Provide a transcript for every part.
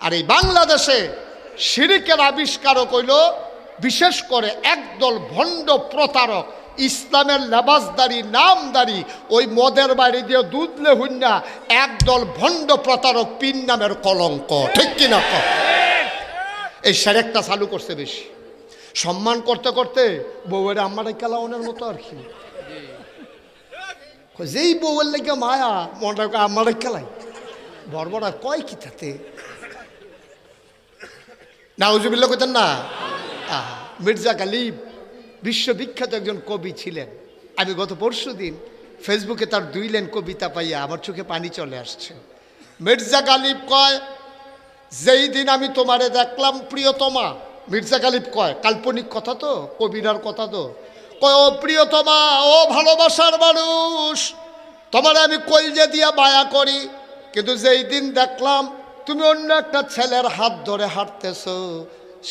আর এই বাংলাদেশে শিরিকের আবিষ্কারক হইল বিশেষ করে একদল ভণ্ড প্রতারক, ইসলামের লেবাসদারি, নামদারি, ওই মদের বাড়ি দিয়ে দুধলে হুন্না একদল ভণ্ড প্রতারক পিন নামের কলঙ্ক। ঠিক কিনা এই সেরেকটা চালু করছে বেশি। সম্মান করতে করতে বউয়ের আমার কেলাওনের মতো আর কি। যেই বউয়ের লেগে মায়া মনটা আমার খেলাই বড়বড়া কয় কি তাতে? নাউজুবিল্লা কইতেন না? মির্জা গালিব বিশ্ববিখ্যাত একজন কবি ছিলেন। আমি গত পরশু দিন ফেসবুকে তার দুই লেন কবিতা পাইয়া আমার চোখে পানি চলে আসছে। মির্জা গালিব কয়, যেই দিন আমি তোমারে দেখলাম প্রিয়তমা, মির্জা গালিব কয়, কাল্পনিক কথা তো, কবিরার কথা তো। কয়, ও প্রিয়তমা, ও ভালোবাসার মানুষ, তোমারে আমি কলজে দিয়া মায়া করি, কিন্তু যেই দিন দেখলাম তুমি অন্য একটা ছেলের হাত ধরে হাঁটতেছো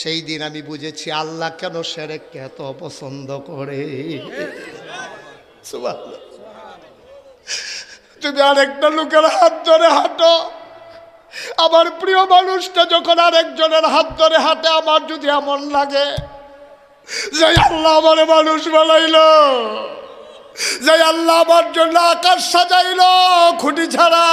সেই দিন আমি বুঝেছি আল্লাহ কেন সেরেককে এত পছন্দ করে। তুমি আরেকটা লোকের হাত ধরে হাঁটো আমার প্রিয় মানুষটা যখন আরেকজনের হাত ধরে হাঁটে, আমার যদি এমন লাগে যে আল্লাহ আমার মানুষ বানাইলো যে আল্লাহ আমার জন্য আকাশ সাজাইল, খুঁটি ছাড়া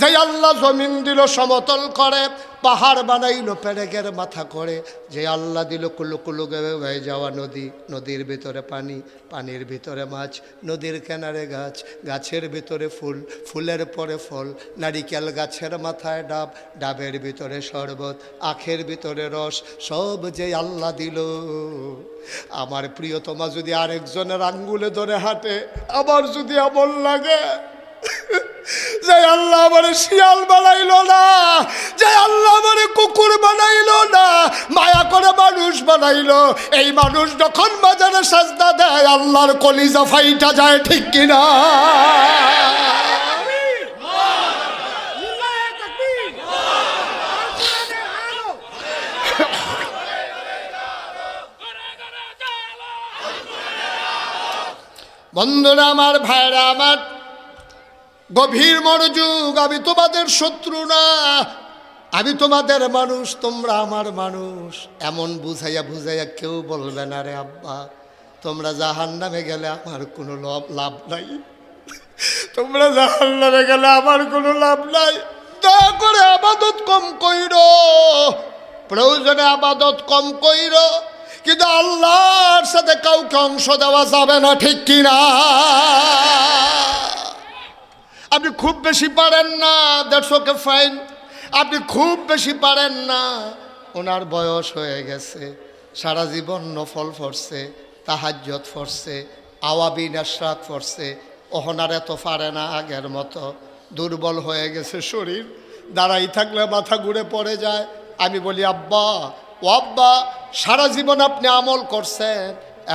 যে আল্লাহ জমিন দিল সমতল করে, পাহাড় বানাইলো পেরেকের মাথা করে যে আল্লাহ দিল কুলু কুলু হয়ে যাওয়া নদী, নদীর ভিতরে পানি, পানির ভিতরে মাছ, নদীর কেনারে গাছ, গাছের ভিতরে ফুল, ফুলের পরে ফল, নারিকেল গাছের মাথায় ডাব, ডাবের ভিতরে শরবত, আখের ভিতরে রস, সব যে আল্লাহ দিল। আমার প্রিয় প্রিয়তমা যদি আরেকজনের আঙ্গুলে ধরে হাঁটে, আমার যদি আমল লাগে যে আল্লাহ আমারে শিয়াল বানাইলো না যে আল্লাহ আমারে কুকুর বানাইলো না, মায়া করে মানুষ বানাইলো। এই মানুষ যখন বাজারে সাজদা দেয়, আল্লাহর কলিজা ফাইটা যায় ঠিক কিনা? বন্ধুরা, আমার ভাইরা, আমার গভীর মনোযোগ, আমি তোমাদের শত্রু না। আমি তোমাদের মানুষ, তোমরা আমার মানুষ। এমন বুঝাইয়া বুঝাইয়া কেউ বলবে না রে আব্বা, তোমরা জাহান নামে গেলে আমার কোনো লাভ নাই। তোমরা জাহান নামে গেলে আমার কোনো লাভ নাই। দয়া করে আবাদত কম কইর। প্রয়োজনে আবাদত কম কইর। কিন্তু আল্লাহর সাথে কাউকে অংশ দেওয়া যাবে না, ঠিক কিনা? আপনি খুব বেশি পারেন না দ্যাটস ওকে ফাইন আপনি খুব বেশি পারেন না, ওনার বয়স হয়ে গেছে, সারা জীবন নফল ফরছে তাহাজ্জত ফরছে, আওয়াবি নাশরাত ফরছে অহনার এত পারে না আগের মতো, দুর্বল হয়ে গেছে শরীর, দাঁড়াই থাকলে মাথা ঘুরে পড়ে যায়। আমি বলি, আব্বা, ও আব্বা, সারা জীবন আপনি আমল করছেন,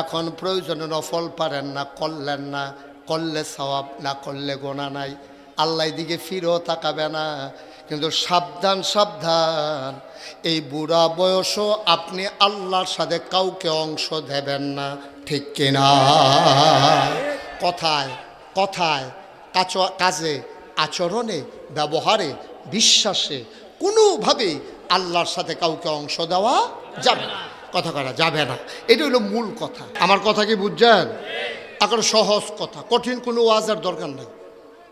এখন প্রয়োজনে নফল পারেন না, করলেন না করলে সওয়াব, না করলে গোনা নাই। আল্লাহ দিকে ফিরেও তাকাবে না, কিন্তু সাবধান সাবধান। এই বুড়া বয়সও আপনি আল্লাহর সাথে কাউকে অংশ দেবেন না, ঠিক কিনা? কথায় কথায়, কাচ- কাজে, আচরণে, ব্যবহারে, বিশ্বাসে কোনোভাবে আল্লাহর সাথে কাউকে অংশ দেওয়া যাবে না। কথা করা যাবে না। এটা হলো মূল কথা। আমার কথা কি বুঝছেন? এখন সহজ কথা। কঠিন কোনো ওয়াজের দরকার নেই।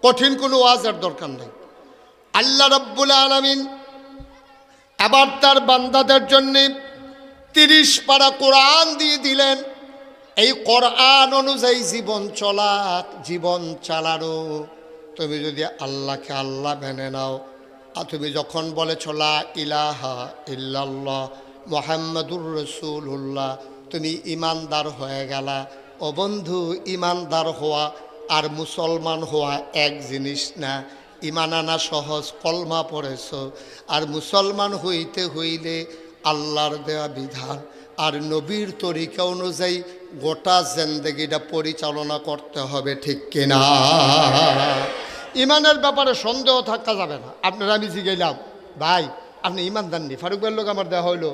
কঠিন কোনো ওয়াজের দরকার নেই। আল্লাহ রব্বুল আলমিন আবার তার বান্দাদের জন্যে তিরিশ পারা কোরআন দিয়ে দিলেন। এই কোরআন অনুযায়ী জীবন চলা, জীবন চালানো। তুমি যদি আল্লাহকে আল্লাহ মেনে নাও, আর তুমি যখন বলে চলা ইলাহা ইল্লাল্লাহ মোহাম্মদুর রসুল্লাহ তুমি ইমানদার হয়ে গেলা। ও বন্ধু ইমানদার হওয়া আর মুসলমান হওয়া এক জিনিস না। ইমান আনা সহজ, কলমা পড়েছ। আর মুসলমান হইতে হইলে আল্লাহর দেয়া বিধান। আর নবীর তরিকা অনুযায়ী গোটা জেন্দেগিটা পরিচালনা করতে হবে, ঠিক কিনা? ইমানের ব্যাপারে সন্দেহ থাকা যাবে না। আপনার আমি জিগাইলাম, ভাই, আপনি ইমান দেননি ফারুক ভাইয়ের লোক আমার দেওয়া হইল।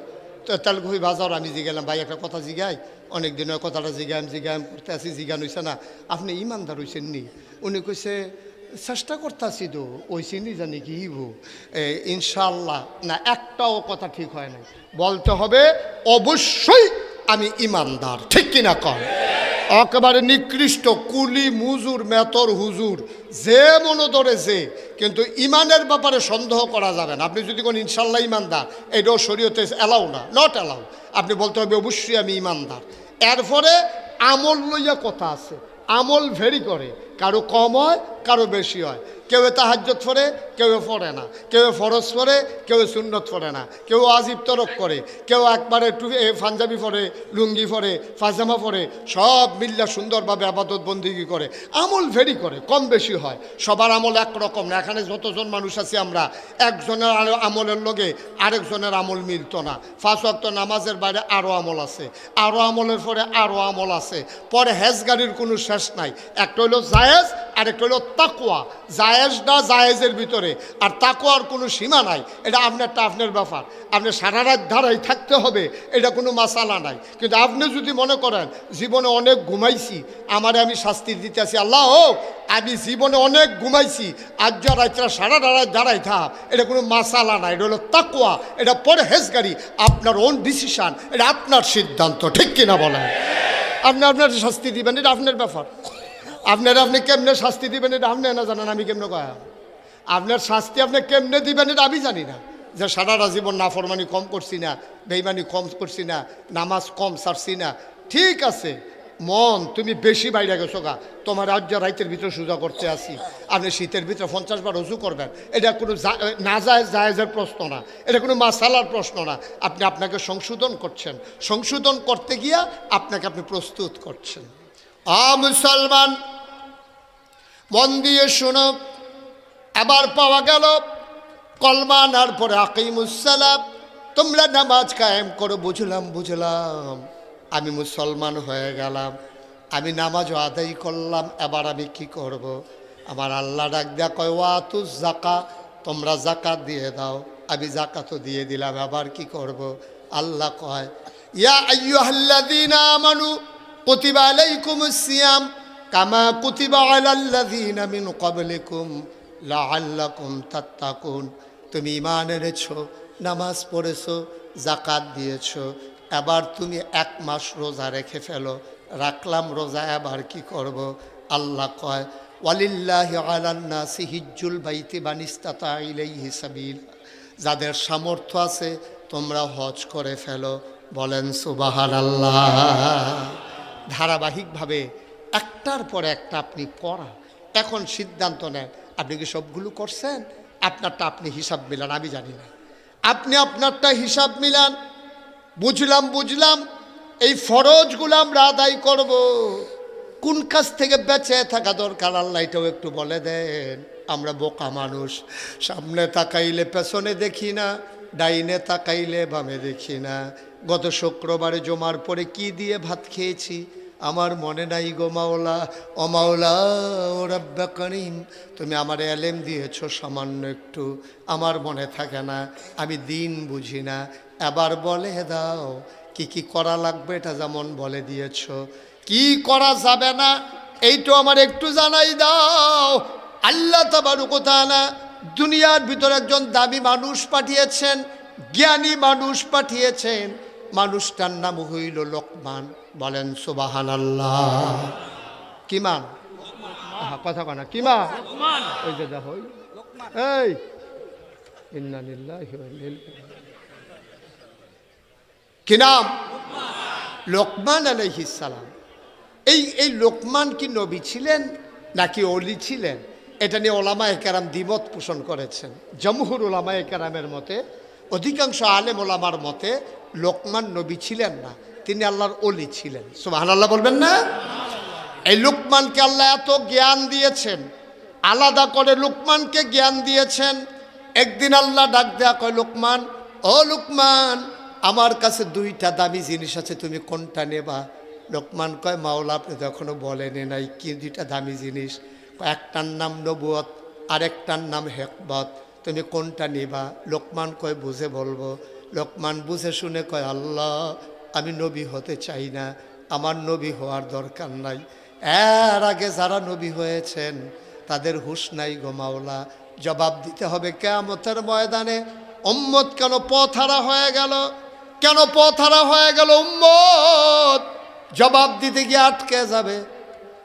তো তেলগুহি বাজার আমি জিগাইলাম, ভাই, একটা কথা জিগাই। অনেক দিনের কথাটা জিগাম জিগাম করতে আসি জিগান হইছে না। আপনি ইমানদার হইছেন নি। উনি কইছে চেষ্টা করতেছি তো ওই চিনি জানি কি হইব। এ, ইনশাল্লাহ না একটাও কথা ঠিক হয় নাই। বলতে হবে অবশ্যই আমি ইমানদার। ঠিক কিনা কর একেবারে নিকৃষ্ট কুলি, মুজুর, মেতর, হুজুর, যে মনে ধরে যে, কিন্তু ইমানের ব্যাপারে সন্দেহ করা যাবে না। আপনি যদি কোন ইনশাল্লাহ ইমানদার, এটাও শরীয়তে অ্যালাউ না নট অ্যালাউ আপনি বলতে হবে, অবশ্যই আমি ইমানদার। এরপরে আমল লইয়া কথা আছে, আমল ভেরি করে। কারও কম হয়, কারও বেশি হয়। কেউ তাহাজ্জত পড়ে, কেউ পড়ে না। কেউ ফরজ পড়ে, কেউ সুন্নত পড়ে না। কেউ আজিব তরক করে কেউ একবারে টু পাঞ্জাবি পরে লুঙ্গি পরে ফাজামা পরে সব মিল্লা সুন্দরভাবে আবাদত বন্দিগি করে। আমল ভেরি করে, কম বেশি হয়। সবার আমল একরকম না। এখানে যতজন মানুষ আছি আমরা, একজনের আমলের লগে আরেকজনের আমল মিলতো না। ফাঁস ওয়াক্ত নামাজের বাইরে আরও আমল আছে। আরও আমলের পরে আরও আমল আছে। পরে হেজ গাড়ির কোনো শেষ নাই। একটা হলো জায়েজ আর একটা হলো তাকুয়া জায়েজ না জায়েজের ভিতরে। আর তাকুয়ার কোনো সীমা নাই, এটা আপনারটা আপনার ব্যাপার। আপনি সারা রাত ধারাই থাকতে হবে, এটা কোনো মাসালা নাই। কিন্তু আপনি যদি মনে করেন, জীবনে অনেক ঘুমাইছি, আমারে আমি শাস্তি দিতেছি আল্লাহ আমি জীবনে অনেক ঘুমাইছি, আজ যা রাত্রা সারা রাত দাঁড়াই থা এটা কোনো মাসালা নাই, এটা হলো তাকুয়া এটা পরে হেসগাড়ি আপনার ওন ডিসিশান এটা আপনার সিদ্ধান্ত, ঠিক কিনা বলেন? আপনি আপনার শাস্তি দিবেন, এটা আপনার ব্যাপার। আপনার আপনি কেমনে শাস্তি দিবেন এটা আপনি না জানেন, আমি কেমনে কয়া? আপনার শাস্তি আপনি কেমনে দিবেন এটা আমি জানি না। যে সারাটা জীবন নাফরমানি কম করছি না, বেইমানি কম করছি না, নামাজ কম সারছি না, ঠিক আছে। মন, তুমি বেশি বাইরে গেছো গা। তোমার রাজ্য রাইতের ভিতরে সোজা করতে আসি, আপনি শীতের ভিতরে পঞ্চাশ বার রজু করবেন, এটা কোনো না যায় জায়েজের প্রশ্ন না, এটা কোনো মাসালার প্রশ্ন না। আপনি আপনাকে সংশোধন করছেন। সংশোধন করতে গিয়া আপনাকে আপনি প্রস্তুত করছেন। আ মুসলমান মন দিয়ে শোনো। আবার পাওয়া গেল কলমা আনার পরে আকিমুসালাম তোমরা নামাজ কায়েম করো, বুঝলাম বুঝলাম। আমি মুসলমান হয়ে গেলাম, আমি নামাজও আদায় করলাম, এবার আমি কি করব। আমার আল্লাহ ডাক দেয়া কয় ওয়া তু জাকা তোমরা জাকাত দিয়ে দাও। আমি জাকাতও দিয়ে দিলাম, আবার কি করব। আল্লাহ কয়, ইয়া আইয়ুহাল্লাযীনা আমানু, কুতিবা আলাইকুমুস সিয়াম। কামা কুতিবা আলাল্লাযীনা মিন ক্বাবলিকুম লাআল্লাকুম তাত্তাকুন। তুমি ইমান এনেছো, নামাজ পড়েছো জাকাত দিয়েছ, এবার তুমি এক মাস রোজা রেখে ফেলো। রাখলাম রোজা, এবার কি করব? আল্লাহ কয়, ওয়ালিল্লাহি আলান্নাসি হিজ্জুল বাইতি বানিস্তাতা ইলাইহি যাদের সামর্থ্য আছে, তোমরা হজ করে ফেলো। বলেন সুবাহান আল্লাহ ধারাবাহিকভাবে একটার পর একটা আপনি পড়া। এখন সিদ্ধান্ত নেন, আপনি কি সবগুলো করছেন? আপনারটা আপনি হিসাব মিলান, আমি জানি না। আপনি আপনারটা হিসাব মিলান। বুঝলাম বুঝলাম, এই ফরজগুলো আমরা আদায় করব। কোন কাজ থেকে বেঁচে থাকা দরকার, আল্লাহ এটাও একটু বলে দেন। আমরা বোকা মানুষ, সামনে তাকাইলে, পেছনে দেখি না, ডাইনে তাকাইলে, বামে দেখি না। গত শুক্রবারে জমার পরে কি দিয়ে ভাত খেয়েছি? আমার মনে নাই গো মাওলা। ও মাওলা, ও রব্বা করিম, তুমি আমার এলেম দিয়েছ সামান্য একটু। আমার মনে থাকে না, আমি দিন বুঝি না। এবার বলে দাও, কি কি করা লাগবে এটা যেমন বলে দিয়েছ। কি করা যাবে না, এইটা আমার একটু জানাই দাও। আল্লাহ তাবারুকতালা দুনিয়ার ভিতরে একজন দামি মানুষ পাঠিয়েছেন, জ্ঞানী মানুষ পাঠিয়েছেন। মানুষটার নাম হইল লোকমান। বলেন সুবাহান আল্লাহ কিমান কথা কনা কিমান ওই যে দেখো এই। কি নাম? লোকমান। আলাইহিস সালাম। এই এই লোকমান কি নবী ছিলেন নাকি অলি ছিলেন? এটা নিয়ে ওলামা একারাম দ্বিমত পোষণ করেছেন। জমহুর ওলামা একারামের মতে অধিকাংশ আলেম ওলামার মতে লোকমান নবী ছিলেন না, তিনি আল্লাহর অলি ছিলেন। সুবাহান আল্লাহ বলবেন না? এই লোকমানকে আল্লাহ এত জ্ঞান দিয়েছেন, আলাদা করে লোকমানকে জ্ঞান দিয়েছেন। একদিন আল্লাহ ডাক দেয়া কয়, লোকমান, ও লোকমান, আমার কাছে দুইটা দামি জিনিস আছে, তুমি কোনটা নেবা? লোকমান কয়, মাওলা, আপনি তো এখনও বলেনি নাই, কি দুইটা দামি জিনিস? একটার নাম নবুয়ত আরেকটার নাম হেকবত তুমি কোনটা নিবা? লোকমান কয়, বুঝে বলব লোকমান বুঝে শুনে কয়, আল্লাহ, আমি নবী হতে চাই না। আমার নবী হওয়ার দরকার নাই। এর আগে যারা নবী হয়েছেন, তাদের হুশ নাই গোমাওলা জবাব দিতে হবে কেয়ামতের ময়দানে। উম্মত কেন পথহারা হয়ে গেল? কেন পথহারা হয়ে গেল উম্মত? জবাব দিতে গিয়ে আটকে যাবে।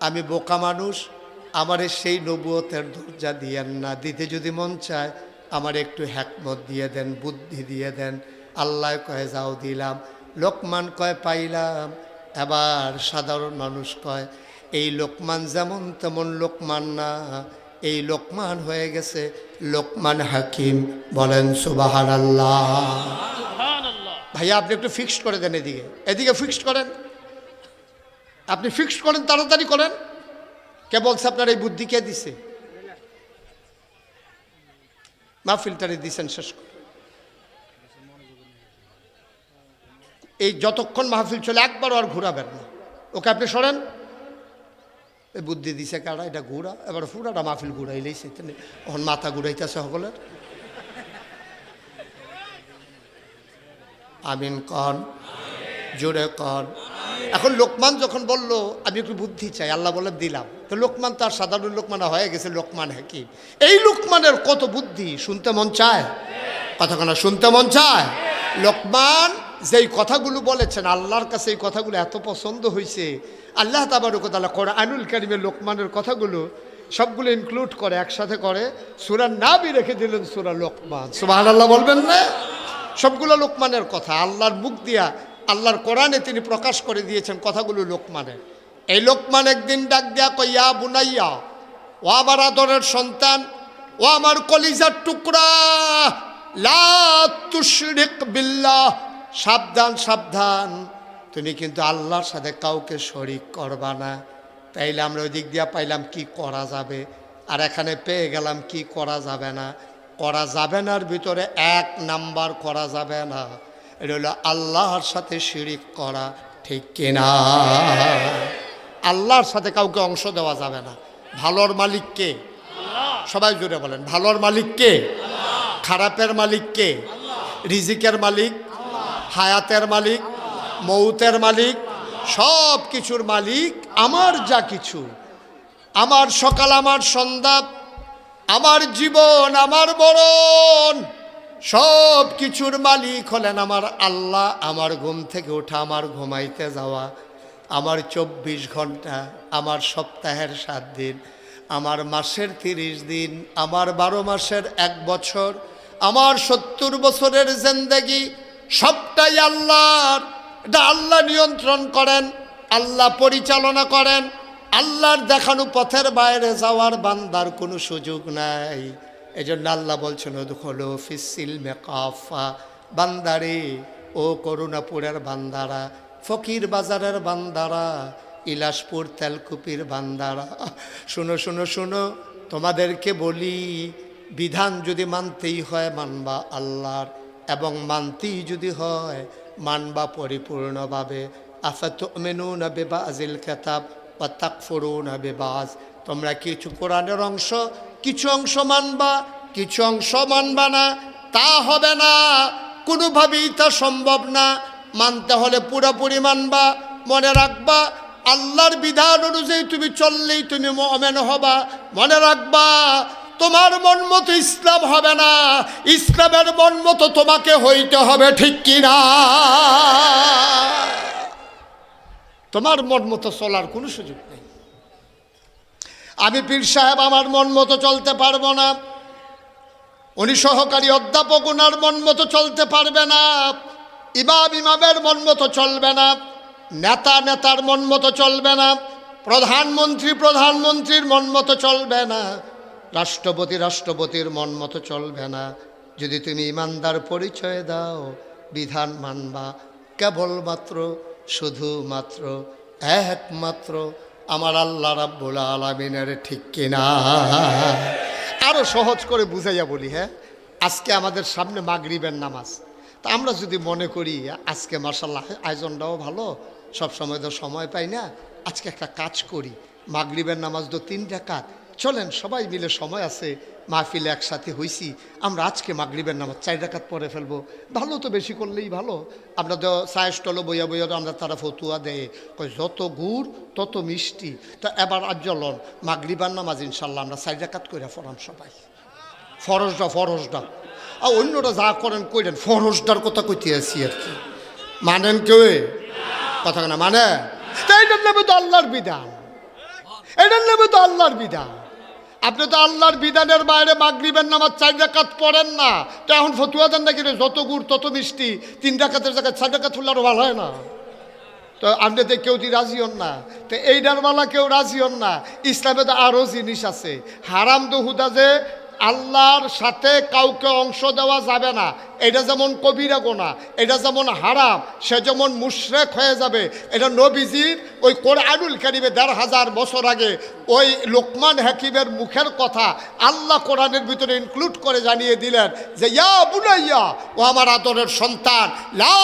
আমি বোকা মানুষ, আমারে সেই নবুয়তের দরজা দিয়েন না। দিতে যদি মন চায়, আমার একটু হ্যাকমত দিয়ে দেন, বুদ্ধি দিয়ে দেন। আল্লাহ কয়ে যাও দিলাম। লোকমান কয় পাইলাম। এবার সাধারণ মানুষ কয় এই লোকমান যেমন তেমন লোকমান না। এই লোকমান হয়ে গেছে লোকমান হাকিম। বলেন সুবাহান আল্লাহ ভাইয়া আপনি একটু ফিক্সড করে দেন এদিকে। এদিকে ফিক্সড করেন। আপনি ফিক্সড করেন তাড়াতাড়ি করেন। কে বলছে আপনার এই বুদ্ধি কে দিছে? মাহফিলটারে দিছেন শেষ করে এই যতক্ষণ মাহফিল চলে, একবারও আর ঘুরাবেন না। ওকে আপনি সরেন। এই বুদ্ধি দিছে কারা? এটা ঘুরা। এবার পুরাটা মাহফিল ঘুরাইলেই সে এখন মাথা ঘুরাইতেছে সকলের। আমিন কন। জোরে কন। এখন লোকমান যখন বলল, আমি একটু বুদ্ধি চাই আল্লাহ বলে দিলাম। তো লোকমান তার সাধারণ লোকমান হয়ে গেছে, লোকমান হাকিম এই লোকমানের কত বুদ্ধি, শুনতে মন চায়? কথাখানা শুনতে মন চায়? লোকমান যেই কথাগুলো বলেছেন, আল্লাহর কাছে এই কথাগুলো এত পছন্দ হয়েছে আল্লাহ তাবারকতালা করে আনুল কারিমের লোকমানের কথাগুলো সবগুলো ইনক্লুড করে, একসাথে করে সুরার নাবি রেখে দিলেন সুরা লোকমান। সুবাহ আল্লাহ বলবেন না? সবগুলো লোকমানের কথা, আল্লাহর মুখ দিয়া, আল্লাহর কোরআনে তিনি প্রকাশ করে দিয়েছেন কথাগুলো লোকমানের। এই লোকমান একদিন ডাক দিয়া কইয়া বুনাইয়া, ও আমার আদরের সন্তান, ও আমার কলিজার টুকরা, লা বিল্লাহ সাবধান সাবধান। তুমি কিন্তু আল্লাহর সাথে কাউকে শরিক করবা না। তাইলে আমরা ওই দিক দিয়া পাইলাম কি করা যাবে? আর এখানে পেয়ে গেলাম কি করা যাবে না? করা যাবে নার ভিতরে এক নাম্বার করা যাবে না। এটা হলো আল্লাহর সাথে শিরিক করা ঠিক কিনা আল্লাহর সাথে কাউকে অংশ দেওয়া যাবে না। ভালোর মালিককে সবাই জুড়ে বলেন ভালোর মালিককে খারাপের মালিককে রিজিকের মালিক হায়াতের মালিক, মৌতের মালিক, সব কিছুর মালিক আমার যা কিছু। আমার সকাল, আমার সন্ধ্যা, আমার জীবন, আমার মরণ, সব কিছুর মালিক হলেন আমার আল্লাহ। আমার ঘুম থেকে ওঠা আমার ঘুমাইতে যাওয়া, আমার চব্বিশ ঘণ্টা, আমার সপ্তাহের সাত দিন, আমার মাসের তিরিশ দিন, আমার বারো মাসের এক বছর, আমার সত্তর বছরের জেন্দেগি সবটাই আল্লাহর। এটা আল্লাহ নিয়ন্ত্রণ করেন, আল্লাহ পরিচালনা করেন, আল্লাহর দেখানো পথের বাইরে যাওয়ার বান্দার কোনো সুযোগ নাই। এই জন্য আল্লাহ বলছেন হলো ফিসিল মেকাফা। বান্দারে, ও করুণাপুরের বান্দারা, ফকির বাজারের বান্দারা ইলাসপুর তেলকুপির বান্দারা, শুনো শুনো শুনো, তোমাদেরকে বলি, বিধান যদি মানতেই হয় মানবা আল্লাহর। এবং মানতেই যদি হয়, মানবা পরিপূর্ণভাবে। আফাত মেনু না বেবা আজিল খেতাব বা তাকফরু না বেবাজ। তোমরা কিছু কোরআনের অংশ, কিছু অংশ মানবা, কিছু অংশ মানবা না, তা হবে না। কোনোভাবেই তা সম্ভব না। মানতে হলে পুরোপুরি মানবা, মনে রাখবা, আল্লাহর বিধান অনুযায়ী তুমি চললেই তুমি মমেন হবা। মনে রাখবা তোমার মন মতো ইসলাম হবে না। ইসলামের মন মতো তোমাকে হইতে হবে, ঠিক কিনা? তোমার মন মতো চলার কোনো সুযোগ নেই। আমি পীর সাহেব, আমার মন মতো চলতে পারব না। উনি সহকারী অধ্যাপক ওনার মন মতো চলতে পারবে না। ইমাম, ইমামের মন মতো চলবে না। নেতা, নেতার মন মতো চলবে না। প্রধানমন্ত্রী, প্রধানমন্ত্রীর মন মতো চলবে না। রাষ্ট্রপতি রাষ্ট্রপতির মন মতো চলবে না। যদি তুমি ইমানদার পরিচয় দাও, বিধান মানবা। কেবলমাত্র, শুধুমাত্র, একমাত্র আমার আল্লাহ রাব্বুল আলমিনের ঠিক কিনা? আরও সহজ করে বুঝাইয়া বলি হ্যাঁ? আজকে আমাদের সামনে মাগরিবের নামাজ। তা আমরা যদি মনে করি, আজকে মার্শাল্লাহ আয়োজনটাও ভালো সব সময় তো সময় পাই না। আজকে একটা কাজ করি। মাগরিবের নামাজ তো তিনটা কাজ। চলেন, সবাই মিলে সময় আছে, মাহফিলে একসাথে হইছি। আমরা আজকে মাগরিবের নামাজ চার রাকাত পরে ফেলব। ভালো তো বেশি করলেই ভালো। আমরা তো চায়ের স্টলে বইয়া বইয়া আমরা তারা ফতুয়া দেয়। কই যত গুড়, তত মিষ্টি। তো এবার আর চলন মাগরিবার নামাজ ইনশাল্লাহ আমরা চার রাকাত করে ফরাম সবাই। ফরজটা ফরজটা। আর অন্যরা যা করেন কইরেন, ফরজটার কথা কইতে আছি আর কি। মানেন কেউ কথা না মানে? তো এইটার নেবে তো আল্লাহর বিধান। এটার নেবে তো আল্লাহর বিধান। আপনি তো আল্লাহর বিধানের বাইরে মাগরিবের নামাজ চার ডাকাত পড়েন না। তো এখন ফতুয়া দেন নাকি যত গুড়, তত মিষ্টি, তিন ডাকাতের জায়গায় চার ডাকাত হলে আরও ভালো হয় না। তো আপনি তো কেউ রাজি হন না। তো এইটার বেলা কেউ রাজি হন না। ইসলামে তো আরও জিনিস আছে। হারাম তো হুদা যে আল্লাহর সাথে কাউকে অংশ দেওয়া যাবে না। এটা যেমন কবিরা গোনা, এটা যেমন হারাম, সে যেমন মুশরেক হয়ে যাবে। এটা নবীজির ওই কোরআনুল কারিমে দেড় হাজার বছর আগে ওই লোকমান হাকিমের মুখের কথা আল্লাহ কোরআনের ভিতরে ইনক্লুড করে জানিয়ে দিলেন যে, ইয়া বুনাইয়া, ও আমার আদরের সন্তান, লা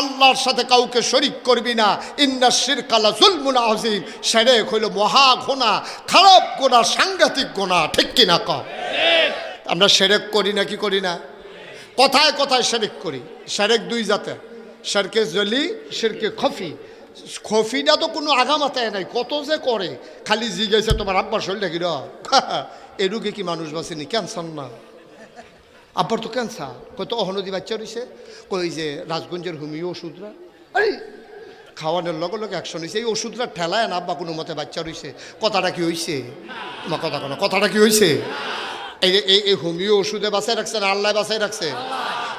আল্লাহর সাথে কাউকে শরিক করবি না। ইন্না শিরকালা জুলমুন আজিম সেরেক হইল মহা ঘোনা খারাপ গোনা, সাংঘাতিক গোনা। ঠিক কিনা কম আমরা সেরেক করি না, কি করি না? কথায় কথায় সেরেক করি। সেরেক দুই জাতে। সেরকে জলি, সেরকে খফি। খফিটা তো কোনো আগামাতায় নাই, কত যে করে। খালি জিগেছে তোমার আব্বার শরীরটা কি র? এরুগে কি মানুষ বাঁচেনি? ক্যান্সার না। আব্বার তো ক্যান্সার। কত অহনদী বাচ্চা রয়েছে কই যে রাজগঞ্জের হুমিও ওষুধরা। আরে খাওয়ানোর লগে লগে অ্যাকশন হয়েছে এই ওষুধটা ঠেলায় না, আব্বা কোনো মতে বাচ্চা রয়েছে কথাটা কি হয়েছে তোমার কথা কোনো কথাটা কি হয়েছে এই এই এই হোমিও ওষুধে বাঁচাই রাখছে না, আল্লাহ বাঁচাই রাখছে?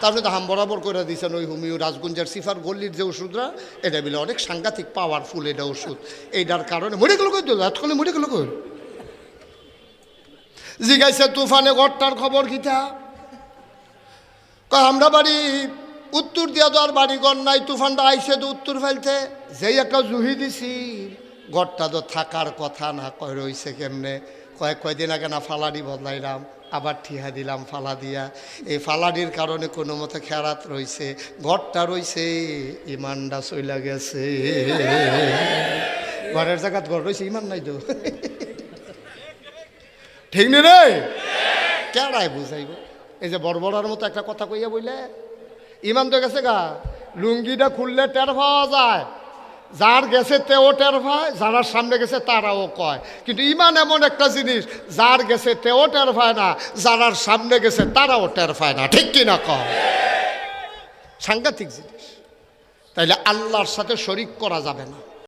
তারপরে তো হাম বরাবর করে দিয়েছেন ওই হোমিও রাজগঞ্জের সিফার গল্লির যে ওষুধরা এটা বিলে অনেক সাংঘাতিক পাওয়ারফুল এটা ওষুধ। এইটার কারণে, মরে গেল কই দিল এতক্ষণে মরে গেল কই? জিগাইছে তুফানে ঘরটার খবর কিতা? আমরা বাড়ি উত্তর দিয়া তো আর বাড়ি ঘর নাই, তুফানটা আইসে তো উত্তর ফেলতে। যেই একটা জুহি দিছি, ঘরটা তো থাকার কথা না, কয় রইছে কেমনে? কয়েক কয়দিন আগে না ফালাডি বদলাইলাম, আবার ঠিহা দিলাম ফালা দিয়া। এই ফালাডির কারণে কোনো মতে খেরাত রইছে, ঘরটা রইছে, ইমানটা চইলা গেছে। ঘরের জায়গাত ঘর রইছে, ইমান নাই তো। ঠিক নি রে? কেড়াই বুঝাইব? এই যে বড় বড়ার মতো একটা কথা কইয়া বইলে ইমান তো গেছে গা। লুঙ্গিটা খুললে টের পাওয়া যায়। যার গেছে তেও টের পায় যারা সামনে গেছে তারাও কয়। কিন্তু ইমান এমন একটা জিনিস, যার গেছে তেও টের পায় না, যারার সামনে গেছে তারাও টের পায় না। ঠিক কিনা কয় সাংঘাতিক জিনিস। তাইলে আল্লাহর সাথে শরিক করা যাবে না।